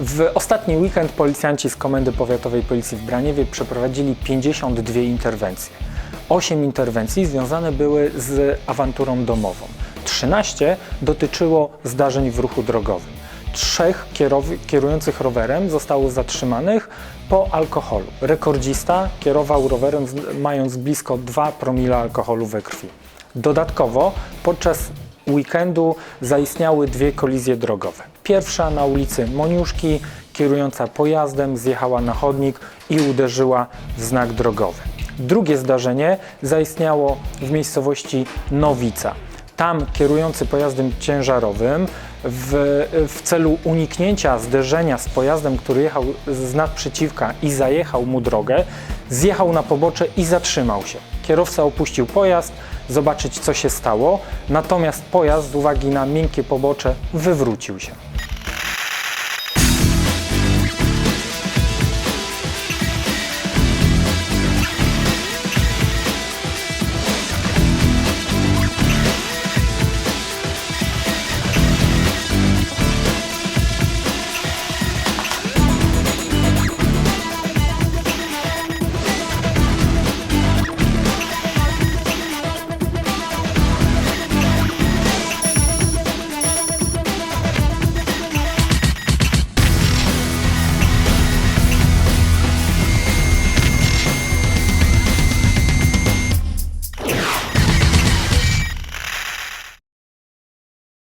W ostatni weekend policjanci z Komendy Powiatowej Policji w Braniewie przeprowadzili 52 interwencje. 8 interwencji związane były z awanturą domową. 13 dotyczyło zdarzeń w ruchu drogowym. Trzech kierujących rowerem zostało zatrzymanych po alkoholu. Rekordzista kierował rowerem mając blisko 2 promile alkoholu we krwi. Dodatkowo podczas weekendu zaistniały dwie kolizje drogowe. Pierwsza na ulicy Moniuszki, kierująca pojazdem zjechała na chodnik i uderzyła w znak drogowy. Drugie zdarzenie zaistniało w miejscowości Nowica. Tam kierujący pojazdem ciężarowym w, w celu uniknięcia zderzenia z pojazdem, który jechał z naprzeciwka i zajechał mu drogę, zjechał na pobocze i zatrzymał się. Kierowca opuścił pojazd, zobaczyć co się stało, natomiast pojazd z uwagi na miękkie pobocze wywrócił się.